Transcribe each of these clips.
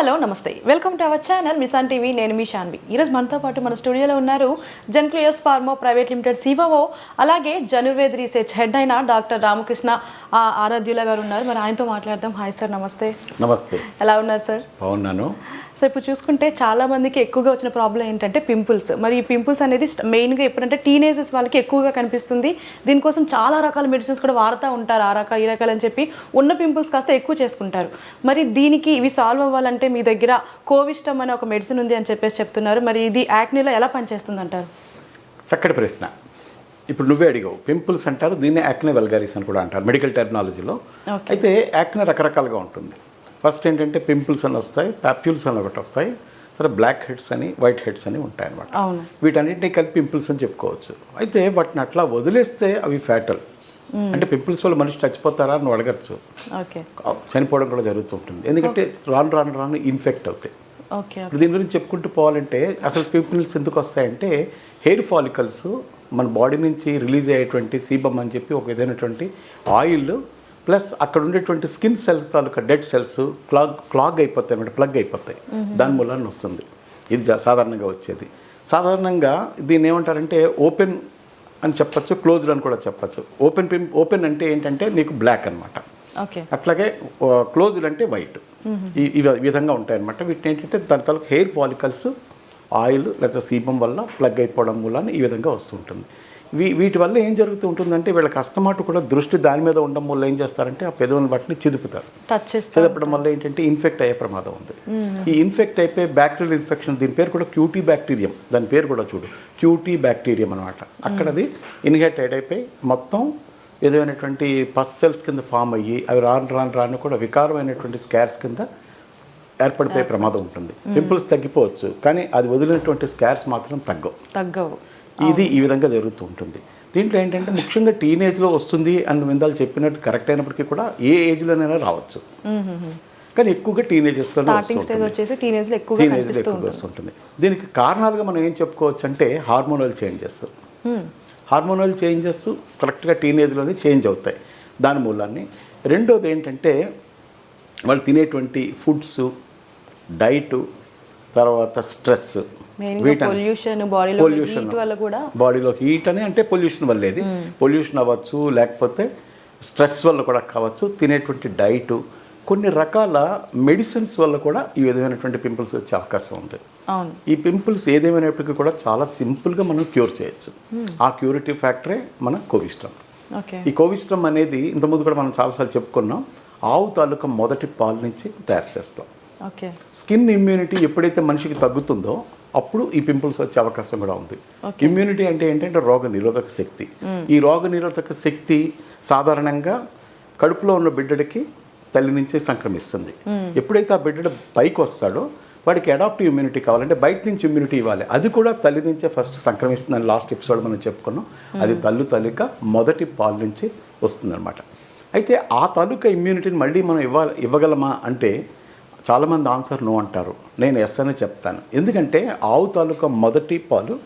Hello నమస్తే. Welcome to our channel మిసాన్ TV. నేను మీ శాన్వి ఈరోజు మనతో పాటు మన స్టూడియోలో ఉన్నారు జన్క్లియోస్ ఫార్మో ప్రైవేట్ లిమిటెడ్ సివో అలాగే జనుర్వేద్ రీసెర్చ్ హెడ్ అయిన డాక్టర్ రామకృష్ణ ఆ, ఆరాధ్యుల గారు ఉన్నారు. మరి ఆయనతో మాట్లాడదాం. హాయ్ సార్ నమస్తే. నమస్తే. ఎలా ఉన్నారు సార్? బాగున్నాను. సో ఇప్పుడు చూసుకుంటే చాలా మందికి ఎక్కువగా వచ్చిన ప్రాబ్లం ఏంటంటే పింపుల్స్. మరి ఈ పింపుల్స్ అనేది మెయిన్గా ఎప్పుడంటే టీనేజెస్ వాళ్ళకి ఎక్కువగా కనిపిస్తుంది. దీనికోసం చాలా రకాల మెడిసిన్స్ కూడా వాడుతూ ఉంటారు. ఆ రకాలు ఈ రకాలు అని చెప్పి ఉన్న పింపుల్స్ కాస్త ఎక్కువ చేసుకుంటారు. మరి దీనికి ఇవి సాల్వ్ అవ్వాలంటే మీ దగ్గర కోవిస్టమ్ అనే ఒక మెడిసిన్ ఉంది అని చెప్పేసి చెప్తున్నారు. మరి ఇది యాక్నీలో ఎలా పనిచేస్తుంది అంటారు చక్కటి ప్రశ్న. ఇప్పుడు నువ్వే అడిగావు. పింపుల్స్ అంటారు దీన్ని యాక్నే వెల్గారీస్ అని కూడా అంటారు మెడికల్ టెర్మినాలజీలో Okay. అయితే యాక్నే రకరకాలుగా ఉంటుంది. ఫస్ట్ ఏంటంటే పింపుల్స్ అని వస్తాయి పాప్యూల్స్ అని ఒకటి వస్తాయి. సరే బ్లాక్ హెడ్స్ అని వైట్ హెడ్స్ అని ఉంటాయి అన్నమాట అవును. వీటన్నిటిని కలిపి పింపుల్స్ అని చెప్పుకోవచ్చు. అయితే వాటిని అట్లా వదిలేస్తే అవి ఫ్యాటల్ అంటే పింపుల్స్ వల్ల మనిషి చచ్చిపోతారా అని అడగచ్చు. చనిపోవడం కూడా జరుగుతూ ఉంటుంది. ఎందుకంటే రాను రాను రాను ఇన్ఫెక్ట్ అవుతాయి. ఇప్పుడు దీని గురించి చెప్పుకుంటూ పోవాలంటే అసలు పింపుల్స్ ఎందుకు వస్తాయంటే హెయిర్ ఫాలికల్స్ మన బాడీ నుంచి రిలీజ్ అయ్యేటువంటి సీబమ్ అని చెప్పి ఒక విధమైనటువంటి ఆయిల్ ప్లస్ అక్కడ ఉండేటువంటి స్కిన్ సెల్స్ తాలూకా డెడ్ సెల్స్ క్లాగ్ క్లాగ్ అయిపోతాయి అనమాట ప్లగ్ అయిపోతాయి. దాని మూలాన్ని వస్తుంది. ఇది సాధారణంగా వచ్చేది. సాధారణంగా దీన్ని ఏమంటారంటే ఓపెన్ అని చెప్పచ్చు క్లోజ్డ్ అని కూడా చెప్పచ్చు. ఓపెన్ ఓపెన్ అంటే ఏంటంటే నీకు బ్లాక్ అన్నమాట. ఓకే. అట్లాగే క్లోజ్డ్ అంటే వైట్. ఈ విధంగా ఉంటాయన్నమాట. వీటిని ఏంటంటే దాని తాలూకు హెయిర్ పాలికల్స్ ఆయిల్ లేదా సీపం వల్ల ప్లగ్ అయిపోవడం మూలాన ఈ విధంగా వస్తుంటుంది వీ వీటి వల్ల ఏం జరుగుతూ ఉంటుందంటే వీళ్ళకి అస్తమాటు కూడా దృష్టి దాని మీద ఉండడం వల్ల ఏం చేస్తారంటే ఆ పెదవులను బట్టి చిదుపుతారు. చిదపడం వల్ల ఏంటంటే ఇన్ఫెక్ట్ అయ్యే ప్రమాదం ఉంది. ఈ ఇన్ఫెక్ట్ అయిపోయి బ్యాక్టీరియల్ ఇన్ఫెక్షన్ దీని పేరు కూడా క్యూటీ బ్యాక్టీరియం దాని పేరు కూడా చూడు. క్యూటీ బ్యాక్టీరియం అనమాట అక్కడ అది ఇన్హెట్ అయిపోయి మొత్తం ఏదైనటువంటి పస్ సెల్స్ కింద ఫామ్ అయ్యి అవి రాను రాను రాను కూడా వికారమైనటువంటి స్కార్స్ కింద ఏర్పడిపోయే ప్రమాదం ఉంటుంది. పింపుల్స్ తగ్గిపోవచ్చు. కానీ అది వదిలినటువంటి స్కార్స్ మాత్రం తగ్గవు. తగ్గవు. ఇది ఈ విధంగా జరుగుతూ ఉంటుంది. దీంట్లో ఏంటంటే ముఖ్యంగా టీనేజ్లో వస్తుంది అని విందాలు చెప్పినట్టు కరెక్ట్ అయినప్పటికీ కూడా ఏ ఏజ్లోనైనా రావచ్చు. కానీ ఎక్కువగా వచ్చేసి టీనేజ్లో ఎక్కువగా వస్తుంటుంది. దీనికి కారణాలుగా మనం ఏం చెప్పుకోవచ్చు అంటే హార్మోనల్ చేంజెస్. హార్మోనల్ చేంజెస్ కరెక్ట్గా టీనేజ్లోనే చేంజ్ అవుతాయి. దాని మూలాన్ని. రెండోది ఏంటంటే వాళ్ళు తినేటువంటి ఫుడ్స్ డైటు తర్వాత స్ట్రెస్ పొల్యూషన్ బాడీలో పొల్యూషన్ హీట్ వల్ల కూడా? బాడీలో హీట్ అని అంటే పొల్యూషన్ వల్లేది. పొల్యూషన్ అవ్వచ్చు లేకపోతే స్ట్రెస్ వల్ల కూడా కావచ్చు. తినేటువంటి డైట్ కొన్ని రకాల మెడిసిన్స్ వల్ల కూడా ఈ విధమైనటువంటి పింపుల్స్ వచ్చే అవకాశం ఉంది. ఈ పింపుల్స్ ఏదేమైనప్పటికీ కూడా చాలా సింపుల్గా మనం క్యూర్ చేయొచ్చు. ఆ క్యూరిటివ్ ఫ్యాక్టరే మన కోవిస్ట్రమ్ ఓకే. ఈ కోవిస్ట్రమ్ అనేది ఇంతకుముందు కూడా మనం చాలాసార్లు చెప్పుకున్నాం. ఆవు తాలూకా మొదటి పాలు నుంచి తయారు చేస్తాం. స్కిన్ ఇమ్యూనిటీ ఎప్పుడైతే మనిషికి తగ్గుతుందో అప్పుడు ఈ పింపుల్స్ వచ్చే అవకాశం కూడా ఉంది. ఇమ్యూనిటీ అంటే ఏంటంటే రోగ నిరోధక శక్తి. ఈ రోగ నిరోధక శక్తి సాధారణంగా కడుపులో ఉన్న బిడ్డడికి తల్లి నుంచే సంక్రమిస్తుంది. ఎప్పుడైతే ఆ బిడ్డడు పైకి వస్తాడో వాడికి అడాప్టివ్ ఇమ్యూనిటీ కావాలంటే బయట నుంచి ఇమ్యూనిటీ ఇవ్వాలి. అది కూడా తల్లి నుంచే ఫస్ట్ సంక్రమిస్తుందని లాస్ట్ ఎపిసోడ్ మనం చెప్పుకున్నాం. అది తల్లు తల్లిక మొదటి పాలు నుంచి వస్తుందన్నమాట. అయితే ఆ తాలూకా ఇమ్యూనిటీని మళ్ళీ మనం ఇవ్వాలి ఇవ్వగలమా అంటే చాలామంది ఆన్సర్ నో అంటారు. నేను ఎస్ అని చెప్తాను. ఎందుకంటే ఆవు తాలూకా మొదటి పాలు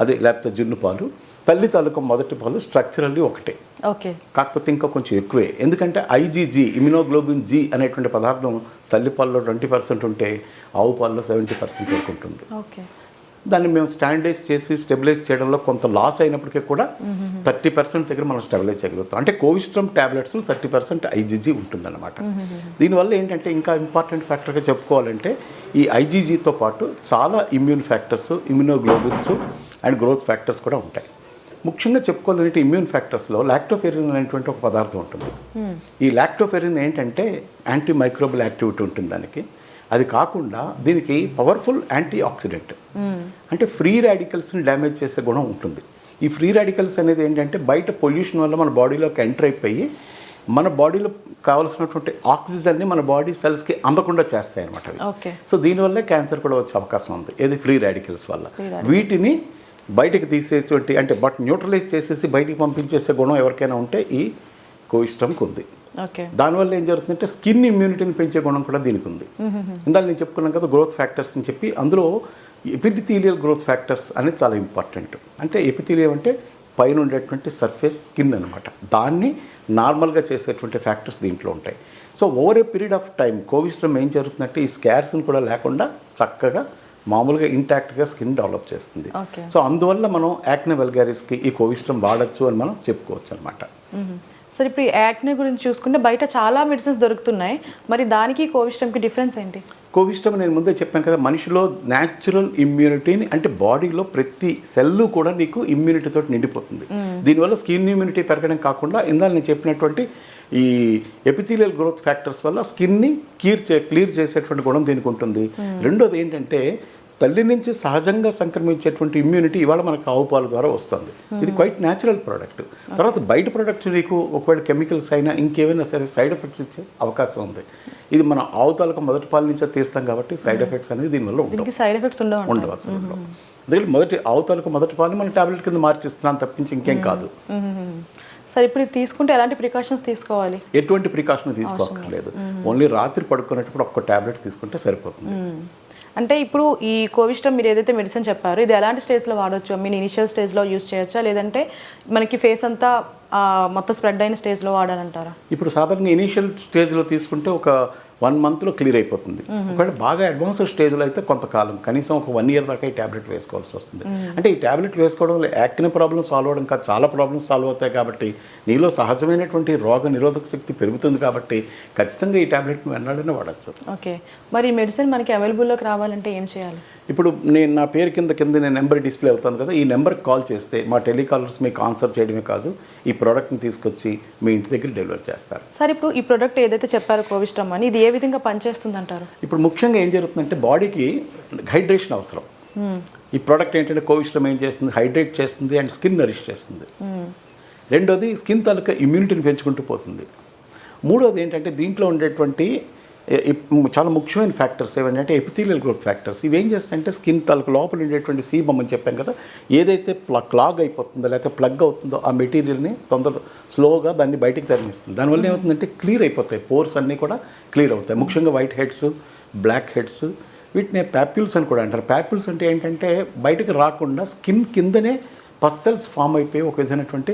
అదే లేకపోతే జున్ను పాలు తల్లి తాలూకా మొదటి పాలు స్ట్రక్చరల్లీ ఒకటే. ఓకే. కాకపోతే ఇంకా కొంచెం ఎక్కువే. ఎందుకంటే ఐజీజీ ఇమ్యునోగ్లోబిన్ జీ అనేటువంటి పదార్థం తల్లి పాలలో ట్వంటీ పర్సెంట్ ఉంటే ఆవు పాలలో సెవెంటీ పర్సెంట్ వరకు ఉంటుంది. ఓకే. దాన్ని మేము స్టాండర్డైజ్ చేసి స్టెబిలైజ్ చేయడంలో కొంత లాస్ అయినప్పటికీ కూడా థర్టీ పర్సెంట్ దగ్గర మనం స్టెబిలైజ్ చేయగలుగుతాం. అంటే కోవిస్ట్రమ్ ట్యాబ్లెట్స్ థర్టీ పర్సెంట్ ఐజీజీ ఉంటుందన్నమాట. దీనివల్ల ఏంటంటే ఇంకా ఇంపార్టెంట్ ఫ్యాక్టర్గా చెప్పుకోవాలంటే ఈ ఐజీజీతో పాటు చాలా immune factors immunoglobins and growth factors కూడా ఉంటాయి. ముఖ్యంగా చెప్పుకోవాలంటే ఇమ్యూన్ ఫ్యాక్టర్స్లో లాక్టోఫెరిన్ అనేటువంటి ఒక పదార్థం ఉంటుంది. ఈ లాక్టోఫెరిన్ ఏంటంటే యాంటీ మైక్రోబల్ యాక్టివిటీ ఉంటుంది దానికి. అది కాకుండా దీనికి పవర్ఫుల్ యాంటీ ఆక్సిడెంట్ అంటే ఫ్రీ రాడికల్స్ని డ్యామేజ్ చేసే గుణం ఉంటుంది. ఈ ఫ్రీ రాడికల్స్ అనేది ఏంటంటే బయట పొల్యూషన్ వల్ల మన బాడీలోకి ఎంటర్ అయిపోయి మన బాడీలో కావాల్సినటువంటి ఆక్సిజన్ని మన బాడీ సెల్స్కి అందకుండా చేస్తాయి అనమాట సో దీనివల్ల క్యాన్సర్ కూడా వచ్చే అవకాశం ఉంది. ఏది ఫ్రీ రాడికల్స్ వల్ల? వీటిని బయటికి తీసేటువంటి అంటే బట్ న్యూట్రలైజ్ చేసేసి బయటికి పంపించేసే గుణం ఎవరికైనా ఉంటే ఈ కోయిస్టమ్కి ఉంది. దానివల్ల ఏం జరుగుతుందంటే స్కిన్ ఇమ్యూనిటీని పెంచే గుణం కూడా దీనికి ఉంది ఇందాక నేను చెప్పుకున్నాను కదా గ్రోత్ ఫ్యాక్టర్స్ అని చెప్పి అందులో ఎపిథీలియల్ గ్రోత్ ఫ్యాక్టర్స్ అనేది చాలా ఇంపార్టెంట్ అంటే ఎపిథీలియం అంటే పైన ఉండేటువంటి సర్ఫేస్ స్కిన్ అనమాట దాన్ని నార్మల్గా చేసేటువంటి ఫ్యాక్టర్స్ దీంట్లో ఉంటాయి. So over a period of time కోవిస్ట్రమ్ ఏం జరుగుతుందంటే ఈ స్కార్స్ని కూడా లేకుండా చక్కగా మామూలుగా ఇంటాక్ట్గా స్కిన్ డెవలప్ చేస్తుంది. సో అందువల్ల మనం యాక్నే వెల్గారిస్కి ఈ కోవిస్ట్రమ్ వాడచ్చు అని మనం చెప్పుకోవచ్చు అనమాట సార్ ఇప్పుడు ఈ యాక్నే గురించి చూసుకుంటే బయట చాలా మెడిసిన్స్ దొరుకుతున్నాయి. మరి దానికి కోవిస్టమ్కి డిఫరెన్స్ ఏంటి? కోవిస్టమ్ నేను ముందే చెప్పాను కదా మనిషిలో న్యాచురల్ ఇమ్యూనిటీని అంటే బాడీలో ప్రతి సెల్లు కూడా నీకు ఇమ్యూనిటీతో నిండిపోతుంది. దీనివల్ల స్కిన్ ఇమ్యూనిటీ పెరగడం కాకుండా ఇందాక నేను చెప్పినటువంటి ఈ ఎపిథీలియల్ గ్రోత్ ఫ్యాక్టర్స్ వల్ల స్కిన్ని క్లియర్ చే క్లియర్ చేసేటువంటి గుణం దీనికి ఉంటుంది. రెండోది ఏంటంటే తల్లి నుంచి సహజంగా సంక్రమించేటువంటి ఇమ్యూనిటీ ఇవాళ మనకు ఆవు పాల ద్వారా వస్తుంది. ఇది క్వైట్ న్యాచురల్ ప్రోడక్ట్ తర్వాత బయట ప్రోడక్ట్స్ నీకు ఒకవేళ కెమికల్స్ అయినా ఇంకేమైనా సరే సైడ్ ఎఫెక్ట్స్ ఇచ్చే అవకాశం ఉంది. ఇది మన ఆవు తాలూకా మొదటి పాల నుంచే తీస్తాం కాబట్టి సైడ్ ఎఫెక్ట్స్ అనేది దీనివల్ల ఉండవు. సైడ్ ఎఫెక్ట్స్ ఉండవు ఉండవు అసలు ఉండవు. అందుకని మొదటి ఆవు తాలూకా మొదటి పాలని మనం టాబ్లెట్ కింద మార్చిస్తున్నాం తప్పించి ఇంకేం కాదు. సార్ ఇప్పుడు తీసుకుంటే ఎలాంటి ప్రికాషన్స్ తీసుకోవాలి? ఎటువంటి ప్రికాషన్ తీసుకోక్కర్లేదు. ఓన్లీ రాత్రి పడుకునేటప్పుడు ఒక్క టాబ్లెట్ తీసుకుంటే సరిపోతుంది. అంటే ఇప్పుడు ఈ కోవిస్టమ్ మీరు ఏదైతే మెడిసిన్ చెప్పారో ఇది ఎలాంటి స్టేజ్లో వాడొచ్చు? మీన్ ఇనిషియల్ స్టేజ్లో యూస్ చేయొచ్చా? లేదంటే మనకి ఫేస్ అంతా మొత్తం స్ప్రెడ్ అయిన స్టేజ్లో వాడాలంటారా? ఇప్పుడు సాధారణంగా ఇనీషియల్ స్టేజ్లో తీసుకుంటే ఒక వన్ మంత్లో క్లియర్ అయిపోతుంది. ఒకవేళ బాగా అడ్వాన్స్ స్టేజ్లో అయితే కొంతకాలం కనీసం ఒక వన్ ఇయర్ దాకా ఈ ట్యాబ్లెట్ వేసుకోవాల్సి వస్తుంది. అంటే ఈ ట్యాబ్లెట్ వేసుకోవడం వల్ల యాక్టివ్ ప్రాబ్లమ్ సాల్వ్ అవడం కాదు చాలా ప్రాబ్లమ్స్ సాల్వ్ అవుతాయి కాబట్టి నీలో సహజమైనటువంటి రోగ నిరోధక శక్తి పెరుగుతుంది కాబట్టి ఖచ్చితంగా ఈ ట్యాబ్లెట్ని వెన్నాడనే వాడచ్చు. ఓకే. మరి మెడిసిన్ మనకి అవైలబుల్లోకి రావాలంటే ఏం చేయాలి? ఇప్పుడు నేను నా పేరు కింద కింద నేను నెంబర్ డిస్ప్లే అవుతాను కదా ఈ నెంబర్కి కాల్ చేస్తే మా టెలికాలర్స్ మీకు ఆన్సర్ చేయడమే కాదు ఈ ప్రోడక్ట్ని తీసుకొచ్చి మీ ఇంటి దగ్గర డెలివర్ చేస్తారు. సార్ ఇప్పుడు ఈ ప్రోడక్ట్ ఏదైతే చెప్పారో కోవిస్టమ్ అని ఇది ఏ విధంగా పనిచేస్తుంది అంటారు ఇప్పుడు ముఖ్యంగా ఏం జరుగుతుందంటే బాడీకి హైడ్రేషన్ అవసరం. ఈ ప్రోడక్ట్ ఏంటంటే కోవిస్టమ్ ఏం చేస్తుంది? హైడ్రేట్ చేస్తుంది అండ్ స్కిన్ నరిష్ చేస్తుంది. రెండోది స్కిన్ తాలూకా ఇమ్యూనిటీని పెంచుకుంటూ పోతుంది. మూడోది ఏంటంటే దీంట్లో ఉండేటువంటి చాలా ముఖ్యమైన ఫ్యాక్టర్స్ ఏమంటే ఎపిథీలియల్ గ్రోత్ ఫ్యాక్టర్స్ ఇవి ఏం చేస్తాయంటే స్కిన్ తలకు లోపల ఉండేటువంటి సీబమ్ అని చెప్పాను కదా ఏదైతే ప్ల క్లాగ్ అయిపోతుందో లేకపోతే ప్లగ్ అవుతుందో ఆ మెటీరియల్ని తొందర స్లోగా దాన్ని బయటికి తరలిస్తుంది దానివల్ల ఏమవుతుందంటే క్లియర్ అయిపోతాయి పోర్స్ అన్నీ కూడా క్లియర్ అవుతాయి. ముఖ్యంగా వైట్ హెడ్స్ బ్లాక్ హెడ్స్ వీటిని ప్యాప్యూల్స్ అని కూడా అంటారు. ప్యాప్యూల్స్ అంటే ఏంటంటే బయటకు రాకుండా స్కిన్ కిందనే పస్సెల్స్ ఫామ్ అయిపోయి ఒక విధమైనటువంటి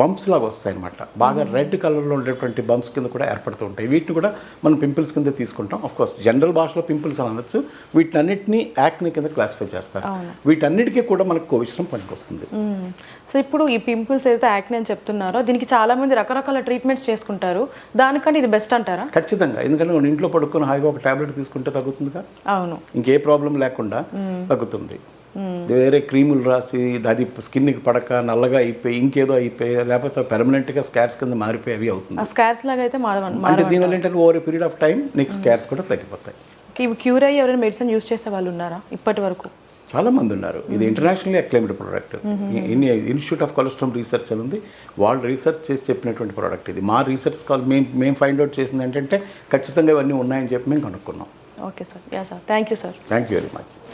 బంప్స్ లాగా వస్తాయి అనమాట బాగా రెడ్ కలర్లో ఉండేటువంటి బంప్స్ కింద కూడా ఏర్పడుతూ ఉంటాయి. వీటిని కూడా మనం పింపుల్స్ కింద తీసుకుంటాం. ఆఫ్ కోర్స్ జనరల్ భాషలో పింపుల్స్ అని అనొచ్చు. వీటన్నిటిని యాక్ని కింద క్లాసిఫై చేస్తారు. వీటన్నిటికీ కూడా మనకు కోవిశ్రం పనికొస్తుంది. మ్మ్. సో ఇప్పుడు ఈ పింపుల్స్ ఏదైతే యాక్నే అని చెప్తున్నారో దీనికి చాలా మంది రకరకాల ట్రీట్మెంట్స్ చేసుకుంటారు. దానికంటే ఇది బెస్ట్ అంటారా? ఖచ్చితంగా. ఎందుకంటే మనం ఇంట్లో పడుకొని హాయిగా ఒక టాబ్లెట్ తీసుకుంటే తగ్గుతుందిగా? అవును. ఇంకే ప్రాబ్లం లేకుండా తగ్గుతుంది. వేరే క్రీములు రాసి అది స్కిన్కి పడక నల్లగా అయిపోయి ఇంకేదో అయిపోయి లేకపోతే పెర్మనెంట్గా స్కార్స్ కింద మారిపోయి అవి అవుతుంది. ఆ స్కార్స్ లాగా అయితే అంటే దీనివల్ల ఏంటంటే ఓవర్ పీరియడ్ ఆఫ్ టైం నీకు స్కార్స్ కూడా తగ్గిపోతాయి. ఇవి క్యూర్ అయ్యి ఎవరైనా మెడిసిన్ యూస్ చేసే వాళ్ళు ఉన్నారా ఇప్పటి వరకు? చాలా మంది ఉన్నారు. ఇది internationally acclaimed product institute of cholesterol research అని ఉంది. వాళ్ళు రీసెర్చ్ చేసి చెప్పినటువంటి ప్రోడక్ట్ ఇది. మా రీసెర్చ్ కాల్ మేము మేము ఫైండ్ అవుట్ చేసింది ఏంటంటే ఖచ్చితంగా ఇవన్నీ ఉన్నాయని చెప్పి మేము కనుక్కున్నాం. Okay sir. Yeah sir. Thank you sir thank you very much